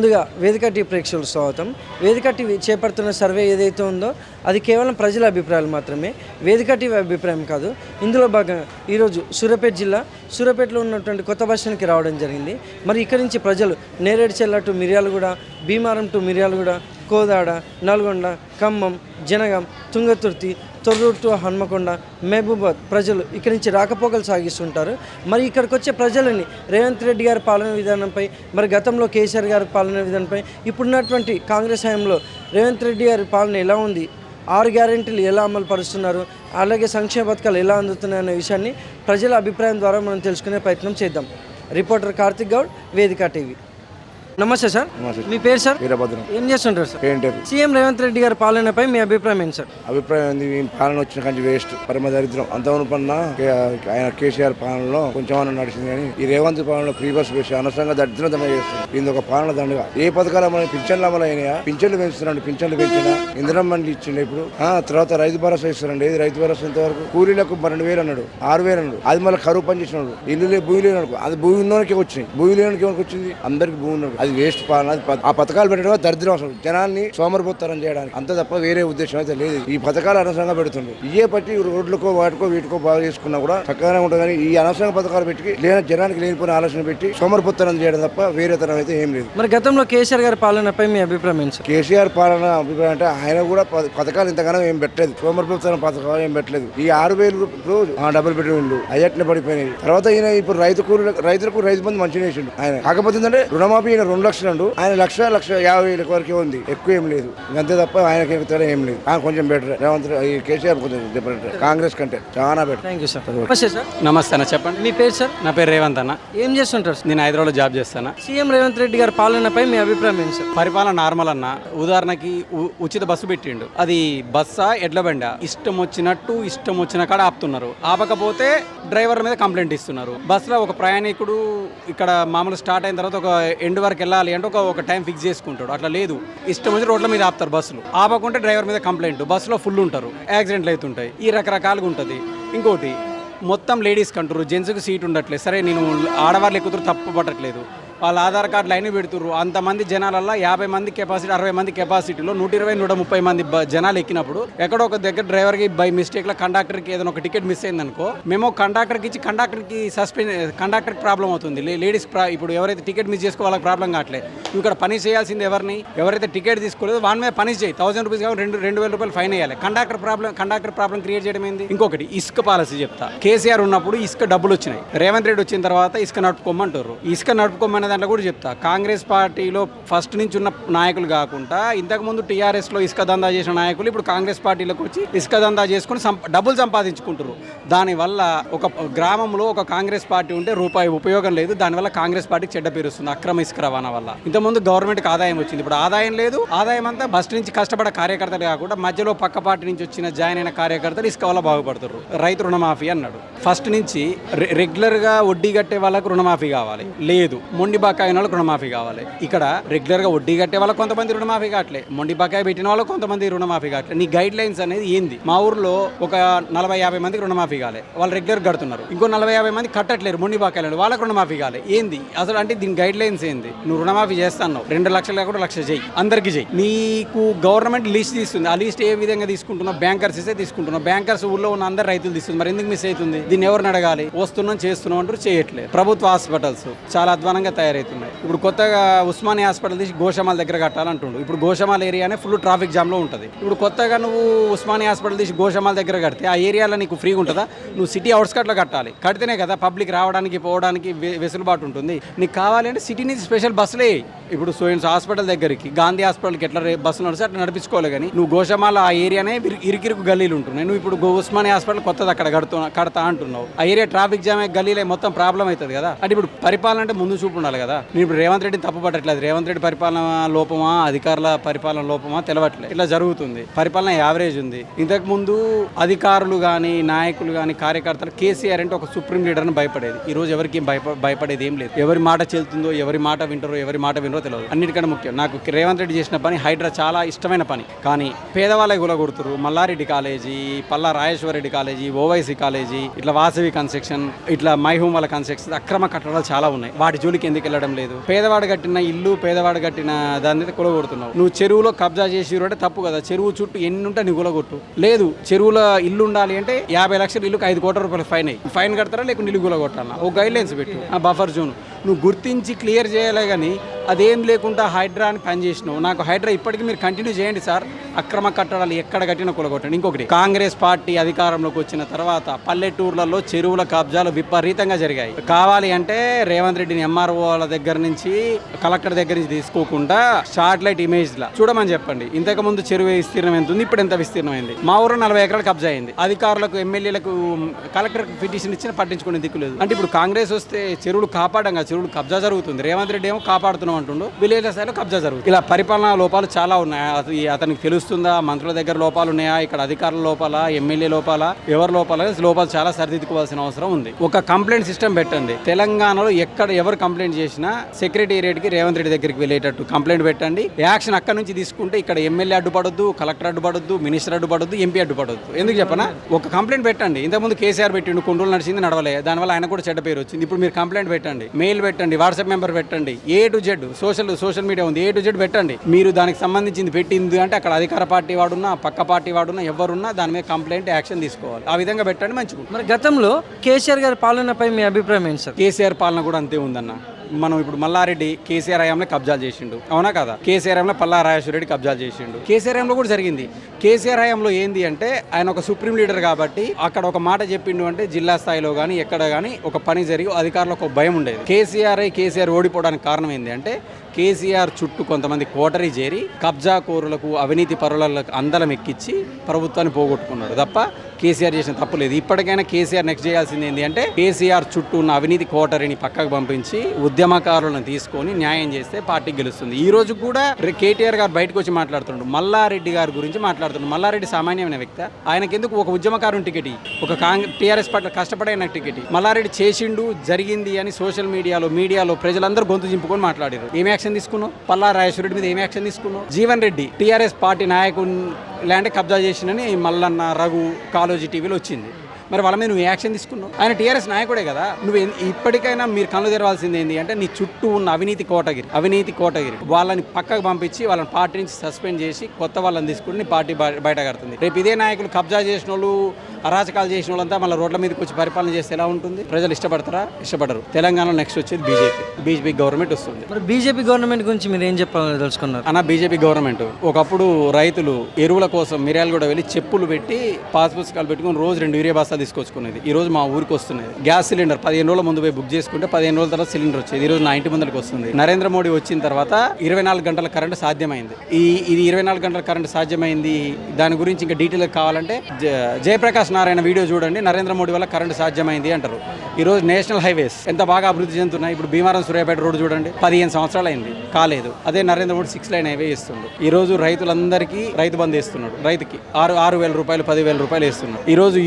ముందుగా వేదిక టీ ప్రేక్షకులు స్వాగతం. వేదిక టీవీ చేపడుతున్న సర్వే ఏదైతే ఉందో అది కేవలం ప్రజల అభిప్రాయాలు మాత్రమే. వేదిక టీవీ అభిప్రాయం కాదు. ఇందులో భాగంగా ఈరోజు సూర్యాపేట జిల్లా. సూర్యాపేటలో ఉన్నటువంటి కొత్త బస్ రావడం జరిగింది. మరి ఇక్కడి నుంచి ప్రజలు Nereducherla to Miryalaguda Bhimaram to Miryalaguda Kodad Nalgonda Khammam Jangaon Thungathurthi Thorrur to Hanamkonda Mahabubabad ప్రజలు ఇక్కడి నుంచి రాకపోకలు సాగిస్తుంటారు. మరి ఇక్కడికి వచ్చే ప్రజలని రేవంత్ రెడ్డి గారి పాలన విధానంపై మరి గతంలో కేసీఆర్ గారి పాలన విధానంపై ఇప్పుడున్నటువంటి కాంగ్రెస్ హయాంలో రేవంత్ రెడ్డి గారి పాలన ఎలా ఉంది? ఆరు గ్యారెంటీలు ఎలా అమలు పరుస్తున్నారు? అలాగే సంక్షేమ పథకాలు ఎలా అందుతున్నాయి అనే విషయాన్ని ప్రజల అభిప్రాయం ద్వారా మనం తెలుసుకునే ప్రయత్నం చేద్దాం. రిపోర్టర్ కార్తిక్ గౌడ్ వేదిక టీవీ. నమస్తే సార్. నమస్తే. మీ పేరు సార్? వీరభద్రం. ఏం చేస్తుంటారు sir? Painter CM Revanth Reddy గారి పాలనపై మీ అభిప్రాయం ఏంటి సార్? అభిప్రాయం ఏంది? ఈ పాలన వచ్చిన కంచి వేస్ట్. పరమ దరిద్రం. అంతవరకు పన్న ఆయన కేసీఆర్ పాలనలో కొంచెం అన్న నడిచింది కానీ ఈ రేవంత్ పాలనలో ఫ్రీ బస్ వేసి అనవసరంగా దరిద్రం దండ చేస్తుంది ఇది ఒక పాలన దండగా. ఏ పథకాలు అమలు పింఛన్లు అమలు అయినాయా? పింఛన్లు పెంచుతున్నాడు పింఛన్లు పెంచినా ఇంధనం మండి ఇచ్చిండు ఇప్పుడు. ఆ తర్వాత రైతు భరోసా ఇస్తున్నాడు ఏది రైతు భరోసా ఇంతవరకు? కూలీలకు రెండు వేలు అన్నాడు. ఆరు వేలు అన్నాడు. అది మళ్ళీ కరువు పని చేసినాడు. ఇల్లు లే భూమి లేనడు అది భూమి ఉన్నోనికి వచ్చింది భూమి లేనికి ఎవరికి వచ్చింది అందరికి భూమి ఉన్నాడు అది వేస్ట్ పాలన అది ఆ పథకాలు పెట్టడం దరిద్రం అసలు. జనాన్ని సోమరిపోతారం చేయడానికి. అంత తప్ప వేరే ఉద్దేశం అయితే లేదు. ఈ పథకాలు అనవసరంగా పెడుతుండ్రు. ఇయే పట్టి రోడ్లకో వాటికో వీటికో బాగా చేసుకున్నా కూడా చక్కగానే ఉంటుంది కానీ ఈ అనవసరంగా పథకాలు పెట్టి లేని జనానికి లేనిపోయిన ఆలోచన పెట్టి సోమరిపోతారం చేయడం తప్ప వేరే తరం అయితే ఏం లేదు. మరి గతంలో కేసీఆర్ గారి పాలనపై మీ అభిప్రాయం ఏంటి కేసీఆర్ పాలన అభిప్రాయం అంటే ఆయన కూడా పథకాలు ఇంతగానో ఏం పెట్టలేదు. సోమరిపోతున్న పథకాలు ఏం పెట్టలేదు. ఈ ఆరు వేలు ఇప్పుడు ఆ డబుల్ బెడ్రూమ్లు అయ్యట్నే పడిపోయినాయి. తర్వాత ఈయన ఇప్పుడు రైతు కూలి రైతులకు రైతు బంధు మంచిగా వేసిండు ఆయన. కాకపోతే ఏంటంటే రుణమాఫీ రెండు లక్షలు అండు. ఆయన లక్ష లక్ష యాభై వేల వరకే ఉంది. ఎక్కువ ఏం లేదు. అంతే తప్ప ఆయనకి తేడా ఏం లేదు. ఆయన కొంచెం బెటర్ రేవంత్ ఈ కేసీఆర్ కొంచెం డిఫరెంట్ కాంగ్రెస్ కంటే చాలా బెటర్ థ్యాంక్ యూ సార్ నమస్తే సార్ నమస్తే అన్న చెప్పండి. మీ పేరు సార్ నా పేరు రేవంత్ అన్న. ఏం చేస్తుంటారు సార్ నేను హైదరాబాద్లో జాబ్ చేస్తాను. సీఎం రేవంత్ రెడ్డి గారి పాలనపై మీ అభిప్రాయం ఏంటి సార్ పరిపాలన నార్మల్ అన్న. ఉదాహరణకి ఉ- ఉచిత బస్సు పెట్టిండు. అది బస్సా ఎడ్ల బండ? ఇష్టం వచ్చినట్టు ఇష్టం వచ్చిన కాడ ఆపుతున్నారు. ఆపకపోతే డ్రైవర్ మీద కంప్లైంట్ ఇస్తున్నారు. బస్సులో ఒక ప్రయాణికుడు ఇక్కడ మామూలు స్టార్ట్ అయిన తర్వాత ఒక ఎండ్ వరకు వెళ్ళాలి అంటే ఒక ఒక టైం ఫిక్స్ చేసుకుంటాడు. అట్లా లేదు. ఇష్టం వచ్చి రోడ్ల మీద ఆపుతారు బస్సులు. ఆపకుంటే డ్రైవర్ మీద కంప్లైంట్ బస్సులో ఫుల్ ఉంటారు. యాక్సిడెంట్లు అవుతుంటాయి. ఈ రకరకాలుగా ఉంటుంది. ఇంకోటి మొత్తం లేడీస్కి అంటారు జెంట్స్కి సీట్ ఉండట్లేదు. సరే నేను ఆడవాళ్ళు ఎక్కుతారు తప్పు పట్టట్లేదు. వాళ్ళ ఆధార్ కార్డు లైన్ పెడుతుర్రు. అంతమంది జనాలల్లో యాభై మంది కెపాసిటీ అరవై మంది కెపాసిటీలో నూట ఇరవై నూట ముప్పై మంది బ- జనాలు ఎక్కినప్పుడు ఎక్కడో ఒక దగ్గర డ్రైవర్కి బై మిస్టేక్లో కండక్టర్కి ఏదైనా ఒక టికెట్ మిస్ అయిందనుకో మేము కండక్టర్కి ఇచ్చి కండక్టర్కి సస్పెండ్ కండక్టర్కి ప్రాబ్లం అవుతుంది. లేడీస్ ఇప్పుడు ఎవరైతే టికెట్ మిస్ చేసుకో వాళ్ళకి ప్రాబ్లం కావట్లేదు ఇక్కడ పని చేయాల్సింది ఎవరిని? ఎవరైతే టికెట్ తీసుకోలేదో వాళ్ళ మీద పని చేయి. థౌసండ్ రూపీస్ కావాలి రెండు రెండు వేల రూపాయలు ఫైన్ వేయాలి. Conductor problem conductor problem create చేయడం ఏంది? ఇంకొకటి ఇసుక పాలసీ చెప్తా. కేసీఆర్ ఉన్నప్పుడు ఇసుక డబ్బులు వచ్చినాయి. రేవంత్ రెడ్డి వచ్చిన తర్వాత ఇసుక నడుపుకోమంటారు ఇసుక నడుపుకోమనేది దాంట్లో కూడా చెప్తా. కాంగ్రెస్ పార్టీలో ఫస్ట్ నుంచి ఉన్న నాయకులు కాకుండా ఇంతకుముందు టీఆర్ఎస్లో ఇసుక దందా చేసిన నాయకులు ఇప్పుడు కాంగ్రెస్ పార్టీలోకి వచ్చి ఇసుక దందా చేసుకుని సంప- డబ్బులు సంపాదించుకుంటారు దానివల్ల ఒక గ్రామంలో ఒక కాంగ్రెస్ పార్టీ ఉంటే రూపాయి ఉపయోగం లేదు. దానివల్ల కాంగ్రెస్ పార్టీకి చెడ్డ పేరుస్తుంది అక్రమ ఇసుక రవాణా వల్ల. ఇంతకుముందు గవర్నమెంట్కి ఆదాయం వచ్చింది. ఇప్పుడు ఆదాయం లేదు. ఆదాయం అంతా ఫస్ట్ నుంచి కష్టపడే కార్యకర్తలు కాకుండా మధ్యలో పక్క పార్టీ నుంచి వచ్చిన జాయిన్ అయిన కార్యకర్తలు ఇసుక వల్ల బాగుపడతారు రైతు రుణమాఫీ అన్నాడు. ఫస్ట్ నుంచి రెగ్యులర్గా వడ్డీ కట్టే వాళ్ళకు రుణమాఫీ కావాలి. లేదు. మొండి బకాయి అయిన వాళ్ళకి రుణమాఫీ కావాలి. ఇక్కడ రెగ్యులర్గా వడ్డీ కట్టే వాళ్ళకి కొంతమంది రుణమాఫీ కావట్లే. మొండి బకాయి పెట్టిన వాళ్ళకి కొంతమంది రుణమాఫీ కావట్లే. నీ గైడ్ లైన్స్ అనేది ఏంది? మా ఊర్లో ఒక నలభై యాభై మందికి రుణమాఫీ కాలే. వాళ్ళు రెగ్యులర్ కడుతున్నారు. ఇంకో నలభై యాభై మంది కట్టట్లేరు మొండి బకాయిలు వాళ్ళకి రుణమాఫీ కాలే. ఏంది? అసలు అంటే దీని గైడ్ లైన్స్ ఏంది? నువ్వు రుణమాఫీ చేస్తాను రెండు లక్షలు కాకుండా లక్ష చేయి. అందరికీ చేయి. నీకు గవర్నమెంట్ లిస్ట్ తీస్తుంది. ఆ లిస్ట్ ఏ విధంగా తీసుకుంటున్నావు? బ్యాంకర్స్ ఇస్తే తీసుకుంటున్నావు? బ్యాంకర్స్ ఊళ్ళో ఉన్న అందరు రైతులు తీస్తుంది. మరి ఎందుకు మిస్ అవుతుంది? దీన్ని ఎవరిని అడగాలి? వస్తున్నాం చేస్తున్నాం అంటారు చేయట్లేదు. ప్రభుత్వ హాస్పిటల్స్ చాలా అధ్వానంగా తయారవుతున్నాయి ఇప్పుడు కొత్తగా ఉస్మానియా హాస్పిటల్ తీసి గోషమాల దగ్గర కట్టాలంటుండు. ఇప్పుడు గోషమాల ఏరియానే ఫుల్ ట్రాఫిక్ జామ్లో ఉంటుంది. ఇప్పుడు కొత్తగా నువ్వు ఉస్మానియా హాస్పిటల్ తీసి గోషమాల దగ్గర కడితే ఆ ఏరియాలో నీకు ఫ్రీగా ఉంటుందా? నువ్వు సిటీ అవుట్స్కట్లో కట్టాలి. కడితేనే కదా పబ్లిక్ రావడానికి పోవడానికి వెసులుబాటు ఉంటుంది. నీకు కావాలంటే సిటీ నుంచి స్పెషల్ బస్సులే ఇప్పుడు సోయన్స్ హాస్పిటల్ దగ్గరికి గాంధీ హాస్పిటల్కి ఎట్లా బస్సులు నడిస్తే అట్లా నడిపించుకోవాలి కానీ నువ్వు గోషమాల ఆ ఏరియానే ఇరు- ఇరుకిరుకు గల్లీలు ఉంటున్నాయి. నువ్వు ఇప్పుడు గో- ఉస్మానియా హాస్పిటల్ కొత్తది అక్కడ కడుతూ కడతా అంటున్నావు. ఆ ఏరియా ట్రాఫిక్ జామ్ గల్లీలే మొత్తం ప్రాబ్లం అవుతుంది కదా. అంటే ఇప్పుడు పరిపాలన అంటే ముందు చూపు ఉండాలి కదా? నేను ఇప్పుడు రేవంత్ రెడ్డిని తప్పుపట్టట్లేదు. రేవంత్ రెడ్డి పరిపాలన లోపమా అధికారుల పరిపాలన లోపమా తెలవట్లేదు. ఇట్లా జరుగుతుంది. పరిపాలన యావరేజ్ ఉంది. ఇంతకు ముందు అధికారులు కానీ నాయకులు కానీ కార్యకర్తలు కేసీఆర్ అంటే ఒక సుప్రీం లీడర్ని భయపడేది. ఈ రోజు ఎవరికి భయప భయపడేది ఏం లేదు. ఎవరి మాట చెల్తుందో ఎవరి మాట వింటారో ఎవరి మాట వినరో తెలియదు అన్నిటికంటే ముఖ్యం. నాకు రేవంత్ రెడ్డి చేసిన పని హైడ్రా చాలా ఇష్టమైన పని. కానీ పేదవాళ్ళకి గులగొడుతురు Malla Reddy college Palla Rajeshwara Reddy college Owaisi college ఇట్లా వాసవి కన్స్ట్రక్షన్ ఇట్లా మైహూమ్ వాళ్ళ కన్స్ట్రక్షన్ అక్రమ కట్టడాలు చాలా ఉన్నాయి. వాటి జోలికి ఎందుకు వెళ్ళడం లేదు. పేదవాడు కట్టిన ఇల్లు పేదవాడు కట్టిన దాని మీద కొలగొడుతున్నావు. నువ్వు చెరువులో కబ్జా చేసి అంటే తప్పు కదా. చెరువు చుట్టూ ఎన్ని ఉంటే నీ కొలగొట్టు లేదు చెరువులో ఇల్లు ఉండాలి అంటే యాభై లక్షల ఇల్లుకి ఐదు కోట్ల రూపాయలు ఫైన్ అయ్యి. ఫైన్ కడతారా లేకుంటే ఇల్లు కొలగొట్టాలా ఒక గైడ్ లైన్స్ పెట్టు. ఆ బఫర్ జోన్ నువ్వు గుర్తించి క్లియర్ చేయాలి కానీ అదేం లేకుండా హైడ్రా అని పని చేసినావు. నాకు హైడ్రా ఇప్పటికీ మీరు కంటిన్యూ చేయండి సార్. అక్రమ కట్టడాలు ఎక్కడ కట్టినా కొలగొట్టండి. ఇంకొకటి కాంగ్రెస్ పార్టీ అధికారంలోకి వచ్చిన తర్వాత పల్లెటూర్లలో చెరువుల కబ్జాలు విపరీతంగా జరిగాయి. కావాలి అంటే రేవంత్ రెడ్డిని ఎంఆర్ఓల దగ్గర నుంచి కలెక్టర్ దగ్గర నుంచి తీసుకోకుండా శాటిలైట్ ఇమేజ్ లా చూడమని చెప్పండి. ఇంతకు ముందు చెరువు విస్తీర్ణం ఎంత ఉంది ఇప్పుడు ఎంత విస్తీర్ణమైంది మా ఊరు నలభై ఎకరాలు కబ్జా అయింది. అధికారులకు ఎమ్మెల్యేలకు కలెక్టర్ పిటిషన్ ఇచ్చిన పట్టించుకునే దిక్కు లేదు. అంటే ఇప్పుడు కాంగ్రెస్ వస్తే చెరువులు కాపాడంగా చెరువులు కబ్జా జరుగుతుంది. రేవంత్ రెడ్డి ఏమో కాపాడుతున్నాం అంటుండు. విలేజ్ స్థాయిలో కబ్జా జరుగుతుంది. ఇలా పరిపాలనా లోపాలు చాలా ఉన్నాయి. అతనికి తెలుస్తుందా? మంత్రుల దగ్గర లోపాలు ఉన్నాయా? ఇక్కడ అధికారుల లోపాల? ఎమ్మెల్యే లోపాల? ఎవరి లోపాల? లోపాలు చాలా సరిదిద్దుకోవాల్సిన అవసరం ఉంది. ఒక కంప్లైంట్ సిస్టమ్ పెట్టండి. తెలంగాణలో ఎక్కడ ఎవరు కంప్లైంట్ చేసినా సెక్రటేరియట్కి రేవంత్ రెడ్డి దగ్గరికి వెళ్ళేటట్టు కంప్లైంట్ పెట్టండి. యాక్షన్ అక్కడ నుంచి తీసుకుంటే ఇక్కడ ఎమ్మెల్యే అడ్డుపడొద్దు కలెక్టర్ అడ్డుపడొద్దు మినిస్టర్ అడ్డుపడొద్దు ఎంపీ అడ్డుపడొద్దు. ఎందుకు చెప్పనా? ఒక కంప్లైంట్ పెట్టండి. ఇంతకుముందు కేసీఆర్ పెట్టిండు కొండలు నడిచింది నడవలే. దానివల్ల ఆయన కూడా చెడ్డ పేరు వచ్చింది. ఇప్పుడు మీరు కంప్లైంట్ పెట్టండి. మెయిల్ పెట్టండి వాట్సాప్ నెంబర్ పెట్టండి. A to Z social social media ఉంది. ఏ టు జెడ్ పెట్టండి. మీరు దానికి సంబంధించింది పెట్టింది అంటే అక్కడ అధికార పార్టీ వాడున్నా పక్క పార్టీ వాడున్నా ఎవరున్నా దాని మీద కంప్లైంట్ యాక్షన్ తీసుకోవాలి. ఆ విధంగా పెట్టండి మంచిగా మరి గతంలో కేసీఆర్ గారి పాలనపై మీ అభిప్రాయం ఏంటి సార్? కేసీఆర్ పాలన కూడా అంతే ఉందన్న. మనం ఇప్పుడు మల్లారెడ్డి కేసీఆర్ హయాంలో కబ్జాలు చేసిండు. అవునా కదా? కేసీఆర్ హయాంలో పల్లా రాజేశ్వరరెడ్డి కబ్జాలు చేసిండు. కేసీఆర్ హయాంలో కూడా జరిగింది. కేసీఆర్ హయాంలో ఏంది అంటే ఆయన ఒక సుప్రీం లీడర్ కాబట్టి అక్కడ ఒక మాట చెప్పిండు అంటే జిల్లా స్థాయిలో కానీ ఎక్కడ కానీ ఒక పని జరిగి అధికారులకు ఒక భయం ఉండేది. కేసీఆర్ కేసీఆర్ ఓడిపోవడానికి కారణం ఏంది అంటే కేసీఆర్ చుట్టూ కొంతమంది కోటరీ చేరి కబ్జా కోరులకు అవినీతి పరులకు అందలం ఎక్కించి ప్రభుత్వాన్ని పోగొట్టుకున్నారు తప్ప కేసీఆర్ చేసిన తప్పు లేదు. ఇప్పటికైనా కేసీఆర్ నెక్స్ట్ చేయాల్సింది ఏంటి అంటే కేసీఆర్ చుట్టూ ఉన్న అవినీతి కోటరీని పక్కకు పంపించి ఉద్యమకారులను తీసుకొని న్యాయం చేస్తే పార్టీ గెలుస్తుంది. ఈ రోజు కూడా కేటీఆర్ గారు బయటకు వచ్చి మాట్లాడుతున్నాడు మల్లారెడ్డి గారి గురించి మాట్లాడుతున్నాడు మల్లారెడ్డి సామాన్యమైన వ్యక్తి. ఆయనకెందుకు ఒక ఉద్యమకారుని టికెట్ ఒక కాంగ్రెస్ టీఆర్ఎస్ పట్ల కష్టపడైన టికెట్ మల్లారెడ్డి చేసిండు జరిగింది అని సోషల్ మీడియాలో మీడియాలో ప్రజలందరూ గొంతు చింపుకొని మాట్లాడారు ఏం యాక్షన్ తీసుకున్నావు? పల్లా రాజేశ్వరుడి మీద ఏం యాక్షన్ తీసుకున్నావు? జీవన్ రెడ్డి టీఆర్ఎస్ పార్టీ నాయకుడు ల్యాండ్ కబ్జా చేసిందని మల్లన్న రఘు కాలోజీ టీవీలో వచ్చింది. మరి వాళ్ళ మీద నువ్వు యాక్షన్ తీసుకున్నావు? ఆయన టీఆర్ఎస్ నాయకుడే కదా. నువ్వు ఇప్పటికైనా మీరు కళ్ళు తెరవాల్సింది ఏంటి అంటే నీ చుట్టూ ఉన్న అవినీతి కోటగిరి అవినీతి కోటగిరి. వాళ్ళని పక్కకు పంపించి వాళ్ళని పార్టీ నుంచి సస్పెండ్ చేసి కొత్త వాళ్ళని తీసుకుని నీ పార్టీ బయ- బయట కడుతుంది. రేపు ఇదే నాయకులు కబ్జా చేసిన వాళ్ళు అరాచకాలు చేసిన వాళ్ళంతా మళ్ళీ రోడ్ల మీదకి వచ్చి పరిపాలన చేస్తే ఎలా ఉంటుంది? ప్రజలు ఇష్టపడతారా? ఇష్టపడరు. తెలంగాణలో నెక్స్ట్ వచ్చేది బీజేపీ. బీజేపీ గవర్నమెంట్ వస్తుంది. మరి బీజేపీ గవర్నమెంట్ గురించి మీరు ఏం చెప్పాలని తెలుసుకున్నారు? అన్న బీజేపీ గవర్నమెంట్ ఒకప్పుడు రైతులు ఎరువుల కోసం మిరియాలు కూడా వెళ్ళి చెప్పులు పెట్టి పాస్ పుస్తకాలు పెట్టుకుని రోజు రెండు యూరియా బస్తాలు తీసుకొచ్చుకునేది. ఈ రోజు మా ఊరికి వస్తున్నది. గ్యాస్ సిలిండర్ పదిహేను రోజుల ముందు పోయి బుక్ చేసుకుంటే పదిహేను రోజుల తర్వాత సిలిండర్ వచ్చేది. ఈ రోజు నా ఇంటి ముందరికి వస్తుంది. నరేంద్ర మోడీ వచ్చిన తర్వాత ఇరవై నాలుగు గంటల కరెంట్ సాధ్యమైంది. ఈ ఇది ఇరవై నాలుగు గంటల కరెంట్ సాధ్యమైంది. దాని గురించి ఇంకా డీటెయిల్ కావాలంటే జ- జయప్రకాష్ నారాయణ వీడియో చూడండి. నరేంద్ర మోడీ వల్ల కరెంట్ సాధ్యమైంది అంటారు. ఈ రోజు నేషనల్ హైవేస్ ఎంత బాగా అభివృద్ధి చెందుతున్నాయి. ఇప్పుడు భీమారం సూర్యాపేట రోడ్డు చూడండి. పదిహేను సంవత్సరాలు అయింది. కాలేదు. అదే Narendra Modi six lane highway ఇస్తుండు ఈ రోజు రైతులందరికీ రైతు బంద్ ఇస్తున్నాడు రైతుకి ఆరు ఆరు వేల రూపాయలు పదివేల రూపాయలు ఇస్తున్నాడు ఈ రోజు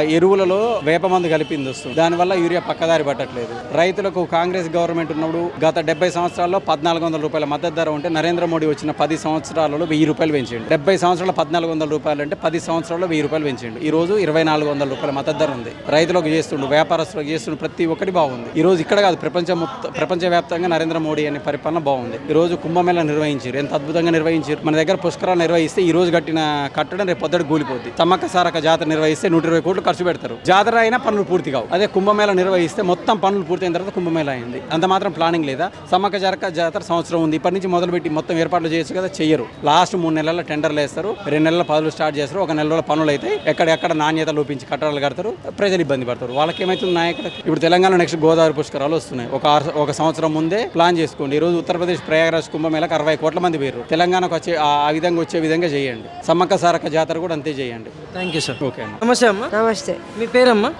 ఎరువులలో వేప మందు కలిపింది వస్తుంది. దానివల్ల యూరియా పక్కదారి పట్టట్లేదు. రైతులకు కాంగ్రెస్ గవర్నమెంట్ ఉన్నప్పుడు గత డెబ్బై సంవత్సరాల్లో పద్నాలుగు వందల రూపాయల మద్దతు ధర ఉంటే నరేంద్ర మోడీ వచ్చిన పది సంవత్సరాలలో వెయ్యి రూపాయలు పెంచండి. డెబ్బై సంవత్సరాల పద్నాలుగు వందల రూపాయలు అంటే పది సంవత్సరాల్లో వెయ్యి రూపాయలు పెంచండి. ఈ రోజు ఇరవై నాలుగు వందల రూపాయల మద్దతు ధర ఉంది. రైతులకు చేస్తుండు వ్యాపారస్తులకు చేస్తుండు ప్రతి ఒక్కటి బాగుంది. ఈ రోజు ఇక్కడ కాదు ప్రపంచం మొత్తం ప్రపంచవ్యాప్తంగా నరేంద్ర మోడీ అనే పరిపాలన బాగుంది. ఈ రోజు కుంభమేళ నిర్వహించారు. ఎంత అద్భుతంగా నిర్వహించారు. మన దగ్గర పుష్కరాలు నిర్వహిస్తే ఈ రోజు కట్టిన కట్టడం రేపు పొద్దుడు కూలిపోద్ది. సమ్మక్క సారక జాతర నిర్వహిస్తే నూట ఇరవై కోట్లు ఖర్చు పెడతారు. జాతర అయినా పనులు పూర్తి కావు. అదే కుంభమేళ నిర్వహిస్తే మొత్తం పనులు పూర్తయిన తర్వాత కుంభమేళ అయింది. అంత మాత్రం ప్లానింగ్ లేదా? సమ్మక్క జారక జాతర సంవత్సరం ఉంది. ఇప్పటి నుంచి మొదలుపెట్టి మొత్తం ఏర్పాట్లు చేయొచ్చు కదా? చెయ్యరు. లాస్ట్ మూడు నెలల టెండర్లు వేస్తారు. రెండు నెలల పనులు స్టార్ట్ చేస్తారు. ఒక నెల రోజుల పనులు అయితే ఎక్కడెక్కడ నాణ్యత లోపించి కట్టడాలు కడతారు. ప్రజలు ఇబ్బంది పడతారు. వాళ్ళకి ఏమైతుంది నాయకులకి ఇప్పుడు తెలంగాణ నెక్స్ట్ గోదావరి పుష్కరాలు వస్తున్నాయి. ఒక ఒక సంవత్సరం ముందే ప్లాన్ చేసుకోండి. ఈ రోజు ఉత్తరప్రదేశ్ ప్రయాగరాజ్ కుంభమేళకు అరవై కోట్ల మంది పోయారు తెలంగాణకు వచ్చే ఆ విధంగా వచ్చే విధంగా చేయండి. సమ్మక్క సారక్క జాతర కూడా అంతే చేయండి. థ్యాంక్ యూ సార్ ఓకే నమస్తే అమ్మా. నమస్తే. మీ పేరమ్మా?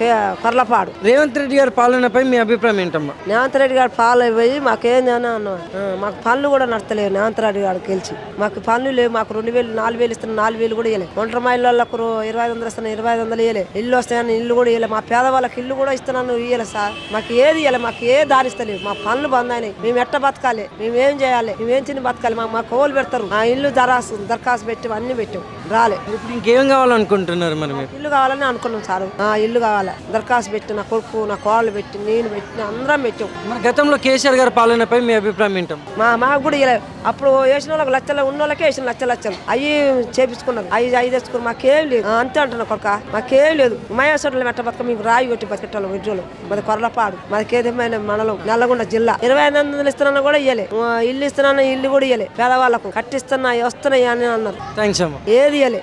కే- కర్లపాడు. రేవంత్ రెడ్డి గారి పాలనపై మీ అభిప్రాయం ఏంటమ్మా? రేవంత్ రెడ్డి గారు పాలు పోయి మాకేం అన్నా మాకు పనులు కూడా నడతలేవు రేవంత్ రెడ్డి గారు గెలిచి. మాకు పనులు లేవు మాకు రెండు వేలు నాలుగు వేలు ఇస్తున్నా నాలుగు వేలు కూడా ఇవ్వలే ఒంటరి మహిళలకు ఇరవై ఐదు వందలు ఇస్తున్నా ఇరవై ఐదు వందలు ఇవ్వలే ఇల్లు వస్తాయని ఇల్లు కూడా ఇవ్వలే మా పేదవాళ్ళకి ఇల్లు కూడా ఇస్తున్నాను ఇవ్వలే సార్. మాకు ఏది ఇవ్వలే మాకు ఏ దారి ఇస్తలేవు మా పనులు బంద్ అయినాయి. మేము ఎట్ట బతకాలి? మేము ఏం చేయాలి? మేము ఏం తిని బతకాలి? మాకు మా కోలు పెడతారు. ఆ ఇల్లు దరఖాస్తు దరఖాస్తు పెట్టి అన్ని పెట్టాం. రాలే. ఇప్పుడు ఇంకేం కావాలనుకుంటున్నారు మరి? మీరు ఇల్లు కావాలని అనుకున్నాం సార్. ఆ, ఇల్లు కావాలి? దరఖాస్తు పెట్టి నా కొడుకు నా కోళ్ళు పెట్టి నేను పెట్టి అందరం పెట్టాం. మరి గతంలో కేసీఆర్ గారి పాలనపై మీ అభిప్రాయం ఏంటం? మా మాకు కూడా ఇలా అప్పుడు వేసిన వాళ్ళకి లచ్చలు ఉన్న వాళ్ళకే వేసిన లచ్చలు లచ్చలు. అవి చేపించుకున్నారు. అవి అవి తెచ్చుకున్నారు. మాకేం లేదు. అంతే అంటున్నా కొడుక. మాకేం లేదు. మయాసోట్ల మెట్ట బతుక మీకు రాయి కొట్టి బతికెట్టాలి ఉద్యోగులు మాది కొర్రపాడు మాది ఏదేమైనా మనలో నల్లగొండ జిల్లా. ఇరవై ఐదు వందలు ఇస్తున్నా కూడా ఇయ్యలే. ఇల్లు ఇస్తున్నా ఇల్లు కూడా ఇయ్యలే. పేదవాళ్ళకు కట్టిస్తున్నా వస్తున్నాయి అని అన్నారు. థ్యాంక్స్ అమ్మా. ఏది ఇయ్యలే.